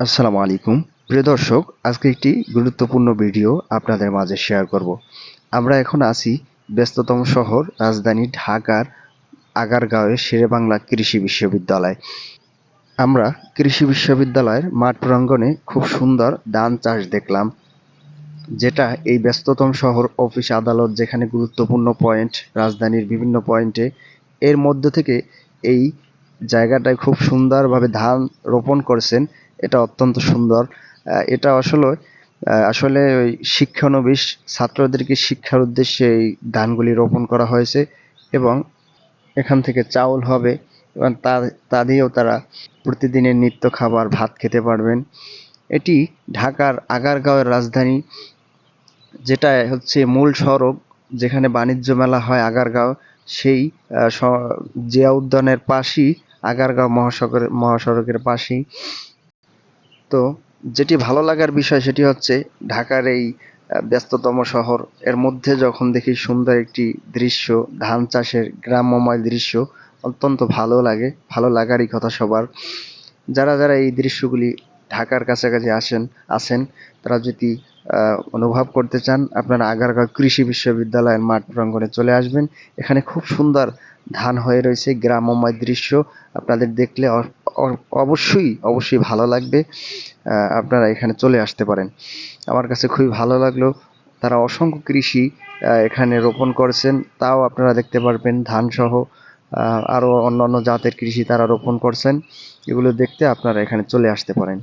আসসালামু আলাইকুম। প্রিয় দর্শক, আজকে একটি গুরুত্বপূর্ণ ভিডিও আপনাদের মাঝে শেয়ার করব। আমরা এখন আছি ব্যস্ততম শহর, রাজধানী ঢাকার আগারগাঁওয়ে শেরেবাংলা কৃষি বিশ্ববিদ্যালয়। আমরা কৃষি বিশ্ববিদ্যালয়ের মাঠ প্রাঙ্গণে খুব সুন্দর ধান চাষ দেখলাম, যেটা এই ব্যস্ততম শহর অফিস আদালত যেখানে গুরুত্বপূর্ণ পয়েন্ট রাজধানীর বিভিন্ন পয়েন্টে এর মধ্য থেকে এই জায়গাটায় খুব সুন্দরভাবে ধান রোপণ করেছেন। এটা অত্যন্ত সুন্দর। এটা আসলে আসলে ওই শিক্ষানবিশ ছাত্রদেরকে শিক্ষার উদ্দেশ্যে এই ধানগুলি রোপণ করা হয়েছে এবং এখান থেকে চাউল হবে এবং তা তা দিয়েও তারা প্রতিদিনের নিত্য খাবার, ভাত খেতে পারবেন। এটি ঢাকার আগারগাঁওয়ের রাজধানী, যেটা হচ্ছে মূল সড়ক যেখানে বাণিজ্য মেলা হয় আগারগাঁও। সেই জিয়া উদ্যানের পাশেই আগারগাঁও মহাসড়কের মহাসড়কের পাশেই। তো যেটি ভালো লাগার বিষয় সেটি হচ্ছে ঢাকার এই ব্যস্ততম শহর। এর মধ্যে যখন দেখি সুন্দর একটি দৃশ্য, ধান চাষের গ্রাম্যময় দৃশ্য, অত্যন্ত ভালো লাগে, ভালো লাগারই কথা সবার। যারা যারা এই দৃশ্যগুলি ঢাকার কাছাকাছি আসেন আসেন তারা যদি অনুভব করতে চান, আপনারা আগারগাঁও কৃষি বিশ্ববিদ্যালয়ের মাঠ প্রাঙ্গণে চলে আসবেন। এখানে খুব সুন্দর ধান হয়ে রয়েছে গ্রামময় দৃশ্য। আপনাদের দেখলে অবশ্যই অবশ্যই ভালো লাগবে। আপনারা এখানে চলে আসতে পারেন। আমার কাছে খুবই ভালো লাগল। তারা অসংখ্য কৃষি এখানে রোপণ করেছেন। তাও আপনারা দেখতে পারবেন ধান সহ আরও অন্যান্য জাতের কৃষি তারা রোপণ করছেন। এগুলো দেখতে আপনারা এখানে চলে আসতে পারেন।